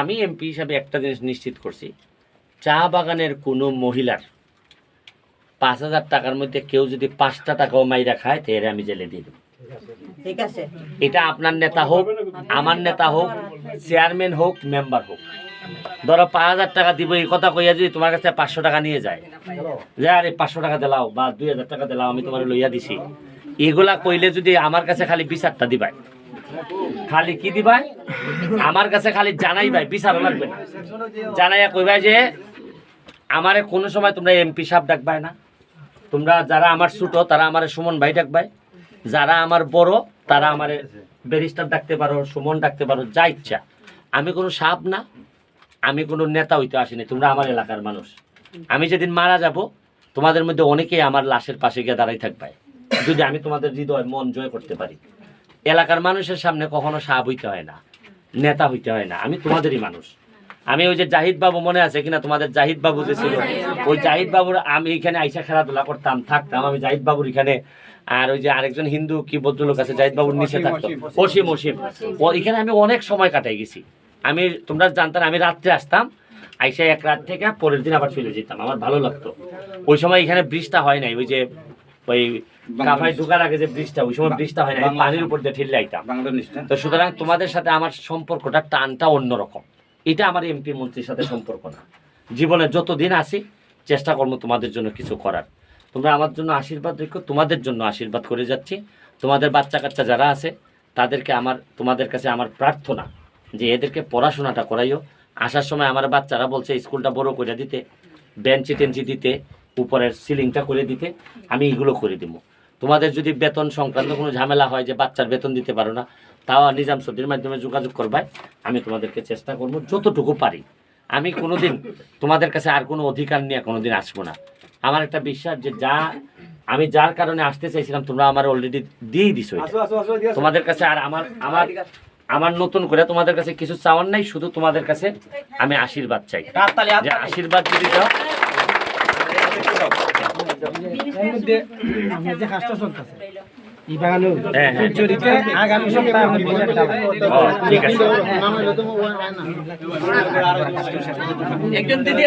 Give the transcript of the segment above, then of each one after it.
আমি এমপি হিসাবে একটা জিনিস নিশ্চিত করছি চা বাগানের কোনো মহিলার পাঁচ হাজার টাকার মধ্যে কেউ যদি পাঁচটা টাকাও মাইরা খায় তো এর আমি জেলে দিয়ে দেবো। ঠিক আছে। এটা আপনার নেতা হোক আমার নেতা হোক চেয়ারম্যান হোক মেম্বার হোক। ধরো পাঁচ হাজার টাকা দিব এই কথা কইয়া যদি তোমার কাছে পাঁচশো টাকা নিয়ে যায় যে আরে পাঁচশো টাকা দিলাও বা দুই হাজার টাকা দিলাও আমি তোমার লইয়া দিছি। এগুলা কইলে যদি আমার কাছে খালি বিচারটা দিবাই খালি কি দিবাই? আমার কাছে খালি জানাই ভাই বিচারও লাগবে না। জানাইয়া কইবাই যে, আমারে কোনো সময় তোমরা এমপি সাহেব ডাকবাই না। তোমরা যারা আমার ছোট, তারা আমার সুমন ভাই ডাকবাই। যারা আমার বড়, তারা আমার ব্যারিস্টার ডাকতে পারো, সুমন ডাকতে পারো, যা ইচ্ছা। আমি কোনো সাপ না, আমি কোনো নেতা হইতে আসিনি, তোমরা আমার এলাকার মানুষ। আমি যেদিন মারা যাব, তোমাদের মধ্যে অনেকেই আমার লাশের পাশে গিয়ে দাঁড়াই থাকবে যদি আমি তোমাদের হৃদয়, মন জয় করতে পারি। এলাকার মানুষের সামনে কখনো সাপ হইতে হয় না নেতা হইতে হয় না। আমি তোমাদেরই মানুষ। আমি ওই যে জাহিদ বাবু মনে আছে কিনা? তোমাদের জাহিদ বাবু যে ছিল ওই জাহিদ বাবুর আমি এখানে আইসা খেলাধুলা করতাম থাকতাম। আমি জাহিদ বাবুর এখানে আর ওই যে আরেকজন হিন্দু কি ভদ্রলোক আছে জাহিদ বাবুর নিচে থাকতো। অসীম অসীম। ও এখানে আমি অনেক সময় কাটাই গেছি। আমি তোমরা জানতাম আমি রাত্রে আসতাম আইসা এক রাত থেকে পরের দিন আবার চলে যেতাম। আমার ভালো লাগতো। ওই সময় এখানে বৃষ্টিটা হয় নাই ওই যে ওই কাফায় ঢুকার আগে যে ওই সময় হয় না পানির উপর দিয়ে ঠেলে আইতাম। তো সুতরাং তোমাদের সাথে আমার সম্পর্কটা টানটা অন্যরকম। এটা আমার এমপি মন্ত্রীর সাথে সম্পর্ক না। জীবনে যতদিন আসি চেষ্টা করব তোমাদের জন্য কিছু করার। তোমরা আমার জন্য আশীর্বাদ রেখো তোমাদের জন্য আশীর্বাদ করে যাচ্ছি। তোমাদের বাচ্চা কাচ্চা যারা আছে তাদেরকে আমার তোমাদের কাছে আমার প্রার্থনা যে এদেরকে পড়াশোনাটা করাইও। আসার সময় আমার বাচ্চারা বলছে স্কুলটা বড় করে দিতে বেঞ্চি টেঞ্চি দিতে উপরের সিলিংটা করে দিতে আমি এগুলো করে দিব। তোমাদের যদি বেতন সংক্রান্ত কোনো ঝামেলা হয় যে বাচ্চার বেতন দিতে পারো না তাও নিজাম সদির মাধ্যমে যোগাযোগ করবাই আমি তোমাদেরকে চেষ্টা করব যতটুকু পারি। আমি কোনোদিন তোমাদের কাছে আর কোনো অধিকার নিয়ে কোনোদিন আসব না। আমার একটা বিশ্বাস যে যা আমি যার কারণে আসতে চাইছিলাম তোমরা আমার অলরেডি দিয়েই দিছো তোমাদের কাছে আর আমার আমার আমার নতুন করে তোমাদের কাছে কিছু চাওয়ার নাই শুধু তোমাদের কাছে আমি আশীর্বাদ চাই। যে আশীর্বাদ যদি দাও একজন দিদি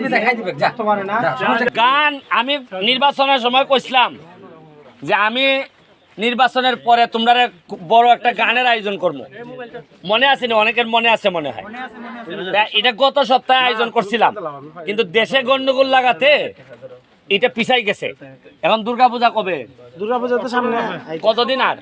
দিবে গান আমি নির্বাচনের সময় কইছিলাম যে আমি নির্বাচনের পরে তোমরা বড় একটা গানের আয়োজন করব মনে আছে না? অনেকের মনে আছে মনে হয়। এটা গত সপ্তাহে আয়োজন করছিলাম। কিন্তু দেশে গন্ডগোল লাগাতে এটা পিছাই গেছে। এখন দুর্গাপূজা কবে? দুর্গাপূজা তো সামনে। কতদিন আর?